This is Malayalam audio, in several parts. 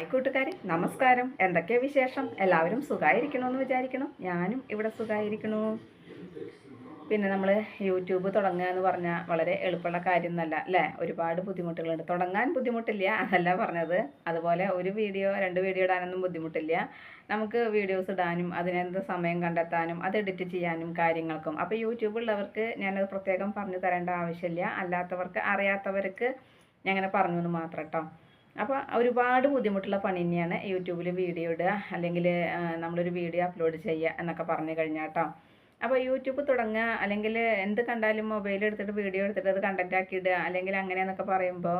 ഹായ് കൂട്ടുകാരെ നമസ്കാരം. എന്തൊക്കെ വിശേഷം? എല്ലാവരും സുഖമായിരിക്കണമെന്ന് വിചാരിക്കണം ഞാനും ഇവിടെ സുഖമായിരിക്കണു പിന്നെ നമ്മൾ യൂട്യൂബ് തുടങ്ങുക എന്ന് പറഞ്ഞാൽ വളരെ എളുപ്പമുള്ള കാര്യം എന്നല്ല അല്ലേ? ഒരുപാട് ബുദ്ധിമുട്ടുകളുണ്ട്. തുടങ്ങാൻ ബുദ്ധിമുട്ടില്ല അതല്ല പറഞ്ഞത്. അതുപോലെ ഒരു വീഡിയോ രണ്ട് വീഡിയോ ഇടാനൊന്നും ബുദ്ധിമുട്ടില്ല. നമുക്ക് വീഡിയോസ് ഇടാനും അതിനെന്ത് സമയം കണ്ടെത്താനും അത് എഡിറ്റ് ചെയ്യാനും കാര്യങ്ങൾക്കും. അപ്പോൾ യൂട്യൂബ് ഉള്ളവർക്ക് ഞാനത് പ്രത്യേകം പറഞ്ഞു തരേണ്ട ആവശ്യമില്ല. അല്ലാത്തവർക്ക് അറിയാത്തവർക്ക് ഞാൻ അങ്ങനെ പറഞ്ഞു എന്ന് മാത്രം കേട്ടോ. അപ്പോൾ ഒരുപാട് ബുദ്ധിമുട്ടുള്ള പണി തന്നെയാണ് യൂട്യൂബിൽ വീഡിയോ ഇടുക അല്ലെങ്കിൽ നമ്മളൊരു വീഡിയോ അപ്ലോഡ് ചെയ്യുക എന്നൊക്കെ പറഞ്ഞു കഴിഞ്ഞാൽ കേട്ടോ അപ്പോൾ യൂട്യൂബ് തുടങ്ങുക അല്ലെങ്കിൽ എന്ത് കണ്ടാലും മൊബൈൽ എടുത്തിട്ട് വീഡിയോ എടുത്തിട്ട് അത് കണ്ടന്റ് ആക്കി ഇടുക അല്ലെങ്കിൽ അങ്ങനെയെന്നൊക്കെ പറയുമ്പോൾ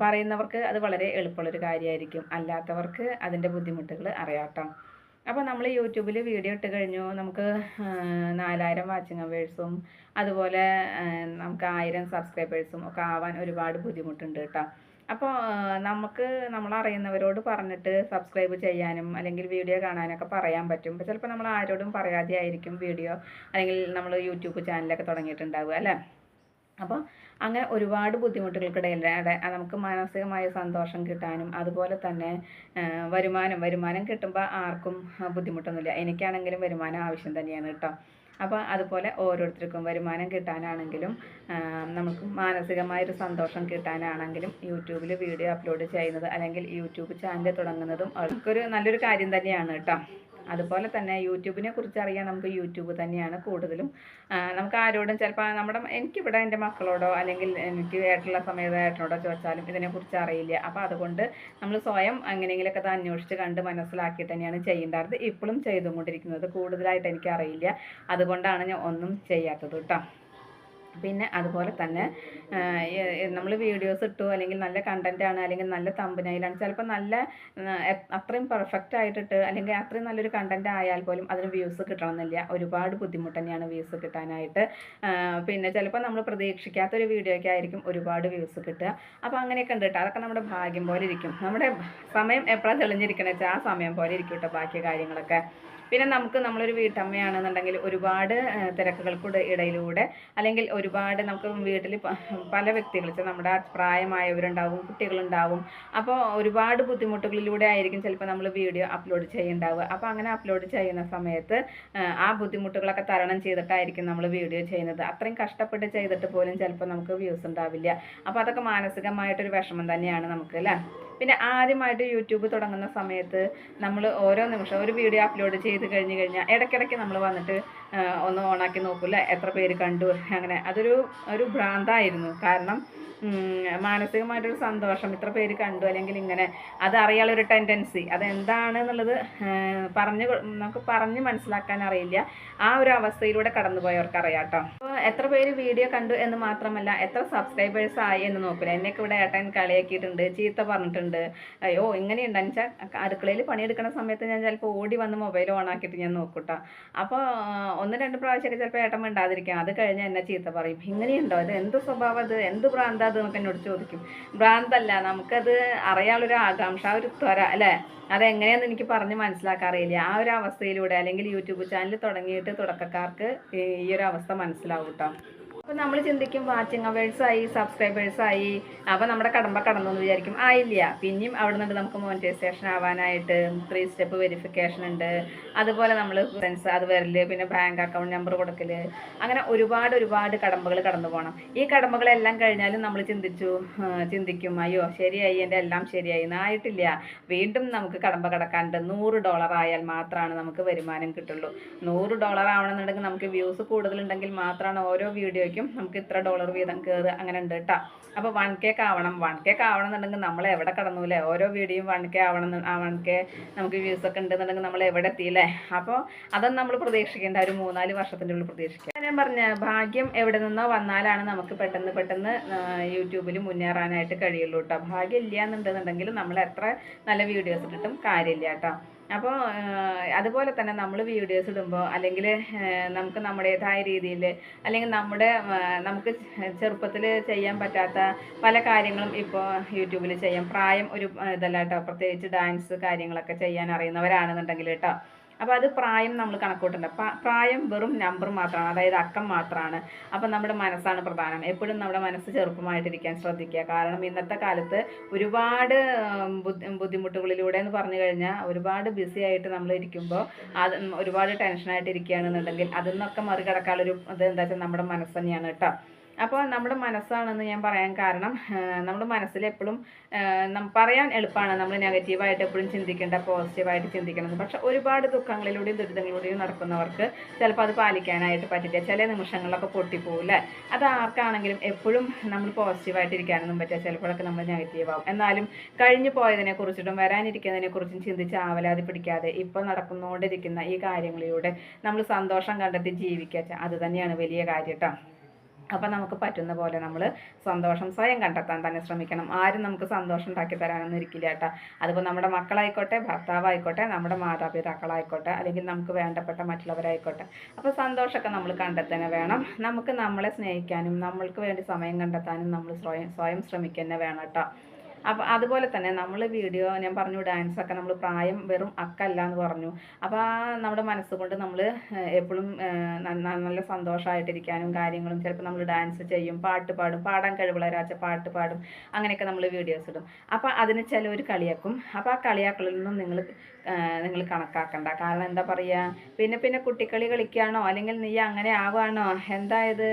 പറയുന്നവർക്ക് അത് വളരെ എളുപ്പമുള്ളൊരു കാര്യമായിരിക്കും അല്ലാത്തവർക്ക് അതിന്റെ ബുദ്ധിമുട്ടുകൾ അറിയാം അപ്പോൾ നമ്മൾ യൂട്യൂബിൽ വീഡിയോ ഇട്ട് കഴിഞ്ഞു നമുക്ക് നാലായിരം വാച്ചിങ് അവേഴ്സും അതുപോലെ നമുക്ക് ആയിരം സബ്സ്ക്രൈബേഴ്സും ഒക്കെ ആവാൻ ഒരുപാട് ബുദ്ധിമുട്ടുണ്ട് കേട്ടോ അപ്പോൾ നമുക്ക് നമ്മളറിയുന്നവരോട് പറഞ്ഞിട്ട് സബ്സ്ക്രൈബ് ചെയ്യാനും അല്ലെങ്കിൽ വീഡിയോ കാണാനൊക്കെ പറയാൻ പറ്റും. അപ്പോൾ ചിലപ്പോൾ നമ്മൾ ആരോടും പറയാതെ ആയിരിക്കും വീഡിയോ അല്ലെങ്കിൽ നമ്മൾ യൂട്യൂബ് ചാനലൊക്കെ തുടങ്ങിയിട്ടുണ്ടാവുക അല്ലേ? അപ്പോൾ അങ്ങനെ ഒരുപാട് ബുദ്ധിമുട്ടുകൾക്കിടയിലൂടെ നമുക്ക് മാനസികമായ സന്തോഷം കിട്ടാനും അതുപോലെ തന്നെ വരുമാനം വരുമാനം കിട്ടുമ്പോൾ ആർക്കും ബുദ്ധിമുട്ടൊന്നുമില്ല. എനിക്കാണെങ്കിലും വരുമാനം ആവശ്യം തന്നെയാണ് കേട്ടോ. അപ്പോൾ അതുപോലെ ഓരോരുത്തർക്കും വരുമാനം കിട്ടാനാണെങ്കിലും നമുക്ക് മാനസികമായൊരു സന്തോഷം കിട്ടാനാണെങ്കിലും യൂട്യൂബിൽ വീഡിയോ അപ്ലോഡ് ചെയ്യുന്നത് അല്ലെങ്കിൽ യൂട്യൂബ് ചാനൽ തുടങ്ങുന്നതും അവർക്കൊരു നല്ലൊരു കാര്യം തന്നെയാണ് കേട്ടോ. അതുപോലെ തന്നെ യൂട്യൂബിനെ കുറിച്ച് അറിയാൻ നമുക്ക് യൂട്യൂബ് തന്നെയാണ് കൂടുതലും. നമുക്ക് ആരോടും ചിലപ്പോൾ നമ്മുടെ എനിക്കിവിടെ എന്റെ മക്കളോടോ അല്ലെങ്കിൽ എനിക്ക് ഏട്ടുള്ള സമയത്ത് ഏട്ടനോടോ ചോദിച്ചാലും ഇതിനെക്കുറിച്ച് അറിയില്ല. അപ്പോൾ അതുകൊണ്ട് നമ്മൾ സ്വയം എങ്ങനെയെങ്കിലുമൊക്കെ അത് അന്വേഷിച്ച് കണ്ട് മനസ്സിലാക്കി തന്നെയാണ് ചെയ്യേണ്ടത്. ഇപ്പോഴും ചെയ്തുകൊണ്ടിരിക്കുന്നത്. കൂടുതലായിട്ട് എനിക്ക് അറിയില്ല അതുകൊണ്ടാണ് ഞാൻ ഒന്നും ചെയ്യാത്തത് കേട്ടോ. പിന്നെ അതുപോലെ തന്നെ നമ്മൾ വീഡിയോസ് ഇട്ടു അല്ലെങ്കിൽ നല്ല കണ്ടന്റ് ആണ് അല്ലെങ്കിൽ നല്ല തമ്പനയിലാണ് ചിലപ്പോൾ നല്ല അത്രയും പെർഫെക്റ്റ് ആയിട്ടിട്ട് അല്ലെങ്കിൽ അത്രയും നല്ലൊരു കണ്ടന്റ് ആയാൽ പോലും അതിന് വ്യൂസ് കിട്ടണമെന്നില്ല. ഒരുപാട് ബുദ്ധിമുട്ട് തന്നെയാണ് വ്യൂസ് കിട്ടാനായിട്ട്. പിന്നെ ചിലപ്പോൾ നമ്മൾ പ്രതീക്ഷിക്കാത്ത ഒരു വീഡിയോയ്ക്ക് ആയിരിക്കും ഒരുപാട് വ്യൂസ് കിട്ടുക. അപ്പോൾ അങ്ങനെയൊക്കെ ഉണ്ട് കേട്ടോ. അതൊക്കെ നമ്മുടെ ഭാഗ്യം പോലെ ഇരിക്കും. നമ്മുടെ സമയം എപ്പോഴാണ് തെളിഞ്ഞിരിക്കണ ആ സമയം പോലെ ഇരിക്കും കേട്ടോ ബാക്കി കാര്യങ്ങളൊക്കെ. പിന്നെ നമുക്ക് നമ്മളൊരു വീട്ടമ്മയാണെന്നുണ്ടെങ്കിൽ ഒരുപാട് തിരക്കുകൾക്കൂടെ ഇടയിലൂടെ അല്ലെങ്കിൽ ഒരുപാട് നമുക്ക് വീട്ടിൽ പല വ്യക്തികൾ നമ്മുടെ പ്രായമായവരുണ്ടാവും കുട്ടികളുണ്ടാവും. അപ്പോൾ ഒരുപാട് ബുദ്ധിമുട്ടുകളിലൂടെ ആയിരിക്കും ചിലപ്പോൾ നമ്മൾ വീഡിയോ അപ്ലോഡ് ചെയ്യുന്നുണ്ടാവുക അപ്പോൾ അങ്ങനെ അപ്ലോഡ് ചെയ്യുന്ന സമയത്ത് ആ ബുദ്ധിമുട്ടുകളൊക്കെ തരണം ചെയ്തിട്ടായിരിക്കും നമ്മൾ വീഡിയോ ചെയ്യുന്നത്. അത്രയും കഷ്ടപ്പെട്ട് ചെയ്തിട്ട് പോലും ചിലപ്പോൾ നമുക്ക് വ്യൂസ് ഉണ്ടാവില്ല. അപ്പോൾ അതൊക്കെ മാനസികമായിട്ടൊരു വിഷമം തന്നെയാണ് നമുക്ക് അല്ലേ? പിന്നെ ആദ്യമായിട്ട് യൂട്യൂബ് തുടങ്ങുന്ന സമയത്ത് നമ്മൾ ഓരോ നിമിഷം ഒരു വീഡിയോ അപ്ലോഡ് ചെയ്ത് കഴിഞ്ഞ് കഴിഞ്ഞാൽ ഇടയ്ക്കിടയ്ക്ക് നമ്മൾ വന്നിട്ട് ഒന്ന് ഓണാക്കി നോക്കില്ല? എത്ര പേര് കണ്ടു? അങ്ങനെ. അതൊരു ഒരു ഭ്രാന്തായിരുന്നു. കാരണം മാനസികമായിട്ടൊരു സന്തോഷം. ഇത്ര പേര് കണ്ടു. അല്ലെങ്കിൽ ഇങ്ങനെ അത് അറിയാനുള്ളൊരു ടെൻഡൻസി അതെന്താണ് എന്നുള്ളത് പറഞ്ഞ് നമുക്ക് പറഞ്ഞ് മനസ്സിലാക്കാൻ അറിയില്ല. ആ ഒരു അവസ്ഥയിലൂടെ കടന്നുപോയവർക്ക് അറിയാം കേട്ടോ അപ്പോൾ എത്ര പേര് വീഡിയോ കണ്ടു എന്ന് മാത്രമല്ല എത്ര സബ്സ്ക്രൈബേഴ്സ് ആയി എന്ന് നോക്കില്ല എന്നെയൊക്കെ ഇവിടെ ഏട്ടൻ കളിയാക്കിയിട്ടുണ്ട് ചീത്ത പറഞ്ഞിട്ടുണ്ട്. അയ്യോ ഇങ്ങനെയുണ്ട്. വെച്ചാൽ അടുക്കളയിൽ പണിയെടുക്കുന്ന സമയത്ത് ഞാൻ ചിലപ്പോൾ ഓടി വന്ന് മൊബൈൽ ഓൺ ആക്കിയിട്ട് ഞാൻ നോക്കൂട്ടോ. അപ്പോൾ ഒന്ന് രണ്ട് പ്രാവശ്യമൊക്കെ ചിലപ്പോൾ ഏട്ടൻ മിണ്ടാതിരിക്കാം. അത് കഴിഞ്ഞാൽ എന്നെ ചീത്ത പറയും. ഇങ്ങനെയുണ്ടോ? ഇത് എന്ത് സ്വഭാവം അത് എന്ത് ഭ്രാന്ത അത് നമുക്ക് എന്നോട് ചോദിക്കും. ഭ്രാന്തല്ല നമുക്കത് അറിയാനുള്ളൊരു ആകാംക്ഷ ഒരു ത്വര അല്ലേ? അതെങ്ങനെയാണെന്ന് എനിക്ക് പറഞ്ഞ് മനസ്സിലാക്കാറിയില്ല ആ ഒരു അവസ്ഥയിലൂടെ അല്ലെങ്കിൽ യൂട്യൂബ് ചാനൽ തുടങ്ങിയിട്ട് തുടക്കക്കാർക്ക് ഈ ഒരു അവസ്ഥ മനസ്സിലാവും കേട്ടോ അപ്പോൾ നമ്മൾ ചിന്തിക്കും വാച്ചിങ് അവേഴ്സായി സബ്സ്ക്രൈബേഴ്സായി അപ്പോൾ നമ്മുടെ കടമ്പ കടന്നു എന്ന് വിചാരിക്കും. ആയില്ല. പിന്നെയും അവിടെ നിന്ന് നമുക്ക് മോണിറ്റൈസേഷൻ ആവാനായിട്ട് ത്രീ സ്റ്റെപ്പ് വെരിഫിക്കേഷൻ ഉണ്ട്. അതുപോലെ നമ്മൾ ഫ്രണ്ട്സ് അത് വരൽ പിന്നെ ബാങ്ക് അക്കൗണ്ട് നമ്പർ കൊടുക്കൽ അങ്ങനെ ഒരുപാട് ഒരുപാട് കടമ്പകൾ കടന്നു പോകണം ഈ കടമ്പകളെല്ലാം കഴിഞ്ഞാലും നമ്മൾ ചിന്തിച്ചു ചിന്തിക്കും അയ്യോ ശരിയായി എന്റെ എല്ലാം ശരിയായി. എന്നായിട്ടില്ല വീണ്ടും നമുക്ക് കടമ്പ കടക്കാനുണ്ട്. നൂറ് ഡോളർ ആയാൽ മാത്രമാണ് നമുക്ക് വരുമാനം കിട്ടുള്ളൂ. നൂറ് ഡോളർ ആവണമെന്നുണ്ടെങ്കിൽ നമുക്ക് വ്യൂസ് കൂടുതലുണ്ടെങ്കിൽ മാത്രമാണ് ഓരോ വീഡിയോയ്ക്കും നമുക്ക് ഇത്ര ഡോളർ വീതം കയറുക അങ്ങനെ ഉണ്ട് കേട്ടോ അപ്പോൾ വൺ കേക്ക് ആവണം. വൺ കേക്ക് ആവണം എന്നുണ്ടെങ്കിൽ നമ്മൾ എവിടെ കടന്നൂലേ ഓരോ വീഡിയോയും വൺ കെ ആവണം ആ വൺ കെ നമുക്ക് വ്യൂസ് ഒക്കെ ഉണ്ടെന്നുണ്ടെങ്കിൽ നമ്മൾ എവിടെ എത്തിയില്ലേ അപ്പോൾ അതൊന്നും നമ്മൾ പ്രതീക്ഷിക്കേണ്ട ഒരു മൂന്നാൽ വർഷത്തിന്റെ ഉള്ളിൽ പ്രതീക്ഷിക്കുക ഞാൻ പറഞ്ഞ ഭാഗ്യം എവിടെ നിന്നോ വന്നാലാണ് നമുക്ക് പെട്ടെന്ന് പെട്ടെന്ന് യൂട്യൂബിൽ മുന്നേറാനായിട്ട് കഴിയുള്ളൂ കേട്ടോ ഭാഗ്യം ഇല്ല എന്നുണ്ടെന്നുണ്ടെങ്കിൽ നമ്മൾ എത്ര നല്ല വീഡിയോസ് ഇട്ടിട്ടും കാര്യമില്ല കേട്ടോ അപ്പോൾ അതുപോലെ തന്നെ നമ്മൾ വീഡിയോസ് ഇടുമ്പോൾ അല്ലെങ്കിൽ നമുക്ക് നമ്മുടേതായ രീതിയിൽ അല്ലെങ്കിൽ നമ്മുടെ നമുക്ക് ചെറുപ്പത്തിൽ ചെയ്യാൻ പറ്റാത്ത പല കാര്യങ്ങളും ഇപ്പോൾ യൂട്യൂബിൽ ചെയ്യാം. പ്രായം ഒരു ഇതല്ല കേട്ടോ. പ്രത്യേകിച്ച് ഡാൻസ് കാര്യങ്ങളൊക്കെ ചെയ്യാൻ അറിയുന്നവരാണെന്നുണ്ടെങ്കിൽ കേട്ടോ. അപ്പോൾ അത് പ്രായം നമ്മൾ കണക്കൂട്ടണ്ട. പ്രായം വെറും നമ്പർ മാത്രമാണ്. അതായത് അക്കം മാത്രമാണ്. അപ്പം നമ്മുടെ മനസ്സാണ് പ്രധാനം. എപ്പോഴും നമ്മുടെ മനസ്സ് ചെറുപ്പമായിട്ടിരിക്കാൻ ശ്രദ്ധിക്കുക. കാരണം ഇന്നത്തെ കാലത്ത് ഒരുപാട് ബുദ്ധിമുട്ടുകളിലൂടെ എന്ന് പറഞ്ഞു കഴിഞ്ഞാൽ ഒരുപാട് ബിസി ആയിട്ട് നമ്മൾ ഇരിക്കുമ്പോൾ അത് ഒരുപാട് ടെൻഷനായിട്ട് ഇരിക്കുകയാണെന്നുണ്ടെങ്കിൽ അതിൽ നിന്നൊക്കെ മറികടക്കാനുള്ളൊരു ഇത് എന്താ വെച്ചാൽ നമ്മുടെ മനസ്സ് തന്നെയാണ് കേട്ടോ. അപ്പോൾ നമ്മുടെ മനസ്സാണെന്ന് ഞാൻ പറയാൻ കാരണം നമ്മുടെ മനസ്സിൽ എപ്പോഴും പറയാൻ എളുപ്പമാണ് നമ്മൾ നെഗറ്റീവായിട്ട് എപ്പോഴും ചിന്തിക്കേണ്ട പോസിറ്റീവായിട്ട് ചിന്തിക്കണം പക്ഷെ ഒരുപാട് ദുഃഖങ്ങളിലൂടെയും ദുരിതങ്ങളിലൂടെയും നടക്കുന്നവർക്ക് ചിലപ്പോൾ അത് പാലിക്കാനായിട്ട് പറ്റില്ല. ചില നിമിഷങ്ങളിലൊക്കെ പൊട്ടിപ്പോകില്ലേ അത് ആർക്കാണെങ്കിലും എപ്പോഴും നമ്മൾ പോസിറ്റീവായിട്ട് ഇരിക്കാനൊന്നും പറ്റില്ല. ചിലപ്പോഴൊക്കെ നമ്മൾ നെഗറ്റീവാകും എന്നാലും കഴിഞ്ഞു പോയതിനെ കുറിച്ചിട്ടും വരാനിരിക്കുന്നതിനെ കുറിച്ചും ചിന്തിച്ച് ആവലാതി പിടിക്കാതെ ഇപ്പോൾ നടക്കുന്നുകൊണ്ടിരിക്കുന്ന ഈ കാര്യങ്ങളിലൂടെ നമ്മൾ സന്തോഷം കണ്ടെത്തി ജീവിക്കുക. അത് തന്നെയാണ് വലിയ കാര്യം കേട്ടോ അപ്പം നമുക്ക് പറ്റുന്ന പോലെ നമ്മൾ സന്തോഷം സ്വയം കണ്ടെത്താൻ തന്നെ ശ്രമിക്കണം. ആരും നമുക്ക് സന്തോഷം ഉണ്ടാക്കി തരാനൊന്നും ഇരിക്കില്ല കേട്ടോ. അതിപ്പോൾ നമ്മുടെ മക്കളായിക്കോട്ടെ ഭർത്താവായിക്കോട്ടെ നമ്മുടെ മാതാപിതാക്കളായിക്കോട്ടെ അല്ലെങ്കിൽ നമുക്ക് വേണ്ടപ്പെട്ട മറ്റുള്ളവരായിക്കോട്ടെ. അപ്പോൾ സന്തോഷമൊക്കെ നമ്മൾ കണ്ടെത്തന്നെ വേണം. നമുക്ക് നമ്മളെ സ്നേഹിക്കാനും നമ്മൾക്ക് വേണ്ടി സമയം കണ്ടെത്താനും നമ്മൾ സ്വയം സ്വയം ശ്രമിക്കുക തന്നെ വേണം കേട്ടോ. അപ്പോൾ അതുപോലെ തന്നെ നമ്മൾ വീഡിയോ ഞാൻ പറഞ്ഞു ഡാൻസ് ഒക്കെ നമ്മൾ പ്രായം വെറും അക്കല്ല എന്ന് പറഞ്ഞു. അപ്പോൾ നമ്മുടെ മനസ്സുകൊണ്ട് നമ്മൾ എപ്പോഴും നല്ല സന്തോഷമായിട്ടിരിക്കാനും കാര്യങ്ങളും ചിലപ്പോൾ നമ്മൾ ഡാൻസ് ചെയ്യും പാട്ട് പാടും പാടാൻ കഴിവുള്ളവരാച്ച പാട്ട് പാടും അങ്ങനെയൊക്കെ നമ്മൾ വീഡിയോസ് ഇടും. അപ്പോൾ അതിന് ഒരു കളിയാക്കും. അപ്പോൾ ആ കളിയാക്കളിൽ നിന്നും നിങ്ങൾ നിങ്ങൾ കണക്കാക്കണ്ട. കാരണം എന്താ പറയുക പിന്നെ പിന്നെ കുട്ടിക്കളി കളിക്കുകയാണോ അല്ലെങ്കിൽ നീ അങ്ങനെ ആവുകയാണോ എന്താ ഇത്?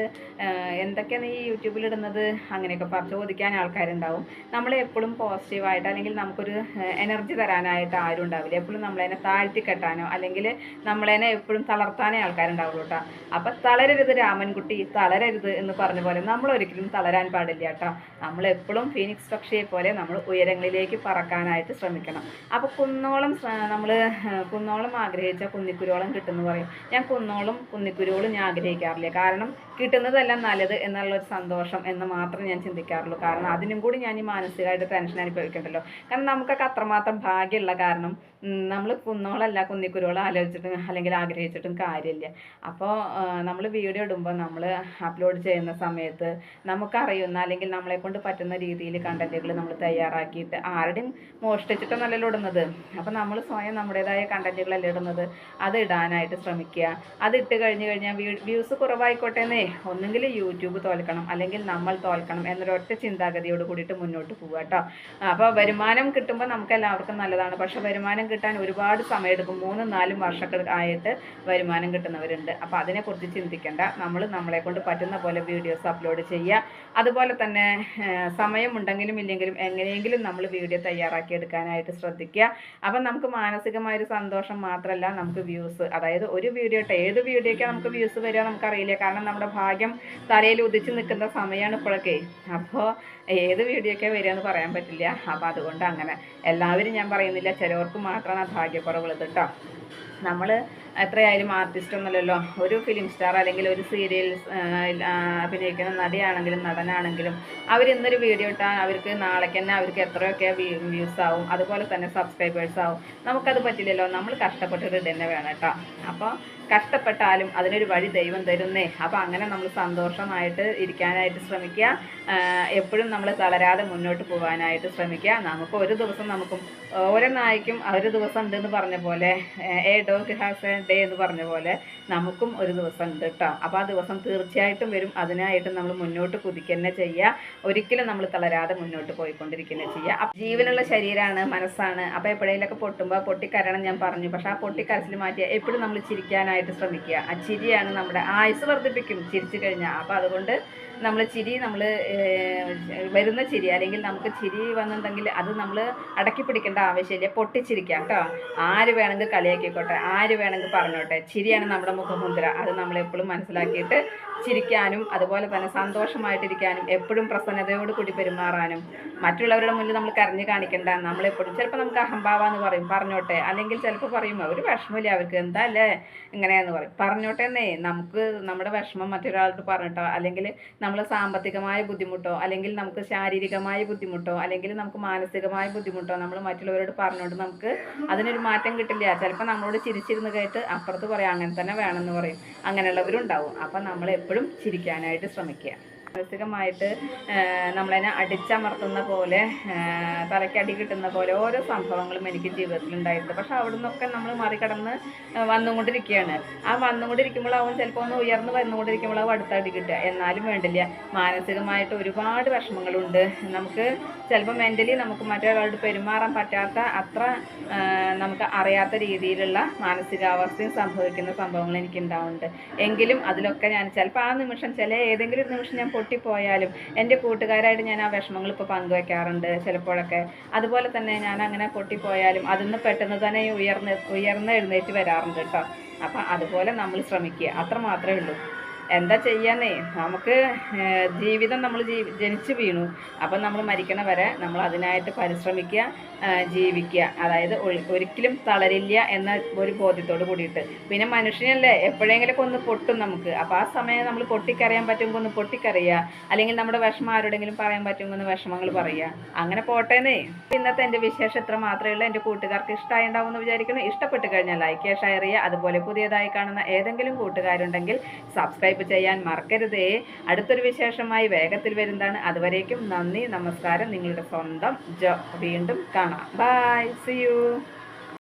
എന്തൊക്കെയാണ് നീ യൂട്യൂബിൽ ഇടുന്നത് അങ്ങനെയൊക്കെ ചോദിക്കാൻ ആൾക്കാരുണ്ടാവും. നമ്മളെ എപ്പോഴും പോസിറ്റീവായിട്ട് അല്ലെങ്കിൽ നമുക്കൊരു എനർജി തരാനായിട്ട് ആരും ഉണ്ടാവില്ല. എപ്പോഴും നമ്മളതിനെ താഴ്ത്തി കെട്ടാനോ അല്ലെങ്കിൽ നമ്മളതിനെ എപ്പോഴും തളർത്താനേ ആൾക്കാരുണ്ടാവുള്ളൂ കേട്ടോ അപ്പം തളരരുത് രാമൻകുട്ടി തളരരുത് എന്ന് പറഞ്ഞ പോലെ നമ്മൾ ഒരിക്കലും തളരാൻ പാടില്ല കേട്ടോ നമ്മൾ എപ്പോഴും ഫീനിക്സ് പക്ഷിയെ പോലെ നമ്മൾ ഉയരങ്ങളിലേക്ക് പറക്കാനായിട്ട് ശ്രമിക്കണം. അപ്പോൾ കുന്നോളം നമ്മൾ കുന്നോളം ആഗ്രഹിച്ച കുന്നിക്കുരുവോളം കിട്ടുമെന്ന് പറയും. ഞാൻ കുന്നോളം കുന്നിക്കുരുവോളം ഞാൻ ആഗ്രഹിക്കാറില്ല. കാരണം കിട്ടുന്നതെല്ലാം നല്ലത് എന്നുള്ള ഒരു സന്തോഷം എന്ന് മാത്രം ഞാൻ ചിന്തിക്കാറുള്ളൂ. കാരണം അതിനും കൂടി ഞാൻ ഈ മാനസികമായിട്ട് ടെൻഷൻ അനുഭവിക്കണ്ടല്ലോ. കാരണം നമുക്കൊക്കെ അത്രമാത്രം ഭാഗ്യമുള്ള കാരണം നമ്മൾ കുന്നോളല്ല കുന്നിക്കുരുവോളം ആലോചിച്ചിട്ടും അല്ലെങ്കിൽ ആഗ്രഹിച്ചിട്ടും കാര്യമില്ല. അപ്പോൾ നമ്മൾ വീഡിയോ ഇടുമ്പോൾ നമ്മൾ അപ്ലോഡ് ചെയ്യുന്ന സമയത്ത് നമുക്കറിയുന്ന അല്ലെങ്കിൽ നമ്മളെ കൊണ്ട് പറ്റുന്ന രീതിയിൽ കണ്ടന്റുകൾ നമ്മൾ തയ്യാറാക്കിയിട്ട് ആരുടെയും മോഷ്ടിച്ചിട്ടൊന്നല്ലല്ലോ ഇടുന്നത്. അപ്പോൾ നമ്മൾ സ്വയം നമ്മുടേതായ കണ്ടന്റുകളല്ലേ ഇടുന്നത്? അത് ഇടാനായിട്ട് ശ്രമിക്കുക. അത് ഇട്ട് കഴിഞ്ഞ് കഴിഞ്ഞാൽ വ്യൂസ് കുറവായിക്കോട്ടെന്നേ ഒന്നെങ്കിൽ യൂട്യൂബ് തോൽക്കണം അല്ലെങ്കിൽ നമ്മൾ തോൽക്കണം എന്നൊരൊറ്റ ചിന്താഗതിയോട് കൂടിയിട്ട് മുന്നോട്ട് പോവുക കേട്ടോ. അപ്പോൾ വരുമാനം കിട്ടുമ്പോൾ നമുക്ക് എല്ലാവർക്കും നല്ലതാണ്. പക്ഷെ വരുമാനം കിട്ടാൻ ഒരുപാട് സമയമെടുക്കും മൂന്നും നാലും വർഷമൊക്കെ ആയിട്ട് വരുമാനം കിട്ടുന്നവരുണ്ട്. അപ്പോൾ അതിനെക്കുറിച്ച് ചിന്തിക്കേണ്ട. നമ്മൾ നമ്മളെ കൊണ്ട് പറ്റുന്ന പോലെ വീഡിയോസ് അപ്ലോഡ് ചെയ്യുക. അതുപോലെ തന്നെ സമയമുണ്ടെങ്കിലും ഇല്ലെങ്കിലും എങ്ങനെയെങ്കിലും നമ്മൾ വീഡിയോ തയ്യാറാക്കി എടുക്കാനായിട്ട് ശ്രദ്ധിക്കുക. അപ്പം നമുക്ക് മാനസികമായൊരു സന്തോഷം മാത്രമല്ല നമുക്ക് വ്യൂസ്. അതായത് ഒരു വീഡിയോ ഏത് വീഡിയോയ്ക്കാണ് നമുക്ക് വ്യൂസ് വരിക നമുക്കറിയില്ല. കാരണം നമ്മുടെ ഭാഗ്യം തലയിൽ ഉദിച്ചു നിൽക്കുന്ന സമയമാണ് ഇപ്പോഴൊക്കെ. അപ്പോൾ ഏത് വീഡിയോയ്ക്ക് വരിക എന്ന് പറയാൻ പറ്റില്ല. അപ്പോൾ അതുകൊണ്ട് അങ്ങനെ. എല്ലാവരും ഞാൻ പറയുന്നില്ല ചിലവർക്ക് മാത്രമാണ് ആ ഭാഗ്യക്കുറവുള്ളത് കേട്ടോ. നമ്മൾ എത്രയായാലും ആർട്ടിസ്റ്റ് ഒന്നുമല്ലല്ലോ. ഒരു ഫിലിം സ്റ്റാർ അല്ലെങ്കിൽ ഒരു സീരിയൽ അഭിനയിക്കുന്ന നടിയാണെങ്കിലും നടനാണെങ്കിലും അവർ ഇന്നൊരു വീഡിയോ ഇട്ടാൽ അവർക്ക് നാളേക്ക് തന്നെ അവർക്ക് എത്രയൊക്കെ വ്യൂസ് ആവും. അതുപോലെ തന്നെ സബ്സ്ക്രൈബേഴ്സ് ആവും. നമുക്കത് പറ്റില്ലല്ലോ. നമ്മൾ കഷ്ടപ്പെട്ടിട്ട് തന്നെ വേണം കേട്ടോ. അപ്പോൾ കഷ്ടപ്പെട്ടാലും അതിനൊരു വഴി ദൈവം തരുന്നേ. അപ്പോൾ അങ്ങനെ നമ്മൾ സന്തോഷമായിട്ട് ഇരിക്കാനായിട്ട് ശ്രമിക്കുക. എപ്പോഴും നമ്മൾ തളരാതെ മുന്നോട്ട് പോകാനായിട്ട് ശ്രമിക്കുക. നമുക്ക് ഒരു ദിവസം നമുക്കും ഓരോ നായ്ക്കും ഒരു ദിവസം ഉണ്ട് എന്ന് പറഞ്ഞ പോലെ a dog has a day എന്ന് പറഞ്ഞ പോലെ നമുക്കും ഒരു ദിവസം ഉണ്ട് കേട്ടോ അപ്പോൾ ആ ദിവസം തീർച്ചയായിട്ടും വരും. അതിനായിട്ട് നമ്മൾ മുന്നോട്ട് കുതിക്കുന്നേ ചെയ്യുക. ഒരിക്കലും നമ്മൾ തളരാതെ മുന്നോട്ട് പോയിക്കൊണ്ടിരിക്കുന്നേ ചെയ്യുക. ജീവനുള്ള ശരീരമാണ് മനസ്സാണ്. അപ്പോൾ എപ്പോഴേലൊക്കെ പൊട്ടുമ്പോൾ പൊട്ടിക്കരണം ഞാൻ പറഞ്ഞു. പക്ഷേ ആ പൊട്ടിക്കരച്ചിൽ മാറ്റിയ എപ്പോഴും നമ്മൾ ചിരിക്കാനായിട്ട് ശ്രമിക്കുക. ആ ചിരിയാണ് നമ്മുടെ ആയുസ് വർദ്ധിപ്പിക്കും. ചിരിച്ചു കഴിഞ്ഞാൽ അപ്പോൾ അതുകൊണ്ട് നമ്മൾ ചിരി നമ്മൾ വരുന്ന ചിരി അല്ലെങ്കിൽ നമുക്ക് ചിരി വന്നിട്ടുണ്ടെങ്കിൽ അത് നമ്മൾ അടക്കി പിടിക്കേണ്ട ആവശ്യമില്ല. പൊട്ടിച്ചിരിക്കാം കേട്ടോ. ആര് വേണമെങ്കിൽ കളിയാക്കിക്കോട്ടെ ആര് വേണമെങ്കിൽ പറഞ്ഞോട്ടെ. ചിരിയാണ് നമ്മുടെ മുഖമുദ്ര. അത് നമ്മൾ എപ്പോഴും മനസ്സിലാക്കിയിട്ട് ചിരിക്കാനും അതുപോലെ തന്നെ സന്തോഷമായിട്ടിരിക്കാനും എപ്പോഴും പ്രസന്നതയോട് കൂടി പെരുമാറാനും മറ്റുള്ളവരുടെ മുന്നിൽ നമ്മൾ കരഞ്ഞു കാണിക്കേണ്ട. നമ്മളെപ്പോഴും ചിലപ്പോൾ നമുക്ക് അഹംഭാവ എന്ന് പറയും പറഞ്ഞോട്ടെ. അല്ലെങ്കിൽ ചിലപ്പോൾ പറയും ഒരു വിഷമമില്ല അവർക്ക് എന്താ അല്ലേ? ഇങ്ങനെയാന്ന് പറയും. പറഞ്ഞോട്ടെ എന്നേ നമുക്ക് നമ്മുടെ വിഷമം മറ്റൊരാൾക്ക് പറഞ്ഞിട്ടോ? അല്ലെങ്കിൽ നമ്മൾ സാമ്പത്തികമായ ബുദ്ധിമുട്ടോ അല്ലെങ്കിൽ നമുക്ക് ശാരീരികമായ ബുദ്ധിമുട്ടോ അല്ലെങ്കിൽ നമുക്ക് മാനസികമായ ബുദ്ധിമുട്ടോ നമ്മൾ മറ്റുള്ളവരോട് പറഞ്ഞുകൊണ്ട് നമുക്ക് അതിനൊരു മാറ്റം കിട്ടില്ല. ചിലപ്പോൾ നമ്മളോട് ചിരിച്ചിരുന്ന് കേട്ട് അപ്പുറത്ത് പറയാം അങ്ങനെ തന്നെ വേണമെന്ന് പറയും. അങ്ങനെയുള്ളവരുണ്ടാവും. അപ്പം നമ്മൾ എപ്പോഴും ചിരിക്കാനായിട്ട് ശ്രമിക്കുക. മാനസികമായിട്ട് നമ്മളതിനെ അടിച്ചമർത്തുന്ന പോലെ തലയ്ക്കടി കിട്ടുന്ന പോലെ ഓരോ സംഭവങ്ങളും എനിക്ക് ജീവിതത്തിൽ ഉണ്ടായിട്ടുണ്ട്. പക്ഷെ അവിടെ നിന്നൊക്കെ നമ്മൾ മറികടന്ന് വന്നുകൊണ്ടിരിക്കുകയാണ്. ആ വന്നുകൊണ്ടിരിക്കുമ്പോൾ അവൻ ചിലപ്പോൾ ഒന്ന് ഉയർന്ന് വന്നുകൊണ്ടിരിക്കുമ്പോൾ അവൻ അടുത്തടി കിട്ടുക. എന്നാലും വേണ്ടില്ല. മാനസികമായിട്ട് ഒരുപാട് വിഷമങ്ങളുണ്ട്. നമുക്ക് ചിലപ്പോൾ മെന്റലി നമുക്ക് മറ്റൊരാളോട് പെരുമാറാൻ പറ്റാത്ത അത്ര നമുക്ക് അറിയാത്ത രീതിയിലുള്ള മാനസികാവസ്ഥയും സംഭവിക്കുന്ന സംഭവങ്ങൾ എനിക്ക് ഉണ്ടാവുന്നുണ്ട് എങ്കിലും അതിലൊക്കെ ഞാൻ ചിലപ്പോൾ ആ നിമിഷം ചില ഏതെങ്കിലും ഒരു നിമിഷം ഞാൻ പൊട്ടിപ്പോയാലും എന്റെ കൂട്ടുകാരായിട്ട് ഞാൻ ആ വിഷമങ്ങൾ ഇപ്പോൾ പങ്കുവെക്കാറുണ്ട് ചിലപ്പോഴൊക്കെ. അതുപോലെ തന്നെ ഞാൻ അങ്ങനെ പൊട്ടിപ്പോയാലും അതിൽ നിന്ന് പെട്ടെന്ന് തന്നെ ഉയർന്ന് ഉയർന്ന് എഴുന്നേറ്റ് വരാറുണ്ട് കേട്ടോ. അപ്പം അതുപോലെ നമ്മൾ ശ്രമിക്കുക. അത്ര മാത്രമേ ഉള്ളൂ. എന്താ ചെയ്യാന്നേ? നമുക്ക് ജീവിതം നമ്മൾ ജീ ജനിച്ചു വീണു. അപ്പം നമ്മൾ മരിക്കണ വരെ നമ്മൾ അതിനായിട്ട് പരിശ്രമിക്കുക ജീവിക്കുക. അതായത് ഒരിക്കലും തളരില്ല എന്ന ഒരു ബോധ്യത്തോട് കൂടിയിട്ട്. പിന്നെ മനുഷ്യനല്ലേ എപ്പോഴെങ്കിലൊക്കെ ഒന്ന് പൊട്ടും നമുക്ക്. അപ്പോൾ ആ സമയം നമ്മൾ പൊട്ടിക്കറിയാൻ പറ്റുമ്പോൾ ഒന്ന് പൊട്ടിക്കറിയുക. അല്ലെങ്കിൽ നമ്മുടെ വിഷമം ആരോടെങ്കിലും പറയാൻ പറ്റുമ്പോൾ ഒന്ന് വിഷമങ്ങൾ പറയുക. അങ്ങനെ പോട്ടേന്നേ. ഇന്നത്തെ എന്റെ വിശേഷം ഇത്ര മാത്രമേ ഉള്ളൂ. എന്റെ കൂട്ടുകാർക്ക് ഇഷ്ടമായി ഉണ്ടാവും എന്ന് വിചാരിക്കുന്നു. ഇഷ്ടപ്പെട്ട് കഴിഞ്ഞാൽ ലൈക്ക് ഷെയർ ചെയ്യുക. അതുപോലെ പുതിയതായി കാണുന്ന ഏതെങ്കിലും കൂട്ടുകാരുണ്ടെങ്കിൽ സബ്സ്ക്രൈബ് ചെയ്യാൻ മറക്കരുതേ. അടുത്തൊരു വിശേഷമായി വേഗത്തിൽ വരുന്നതാണ്. അതുവരേക്കും നന്ദി നമസ്കാരം. നിങ്ങളുടെ സ്വന്തം ജോ. വീണ്ടും കാണാം. By C U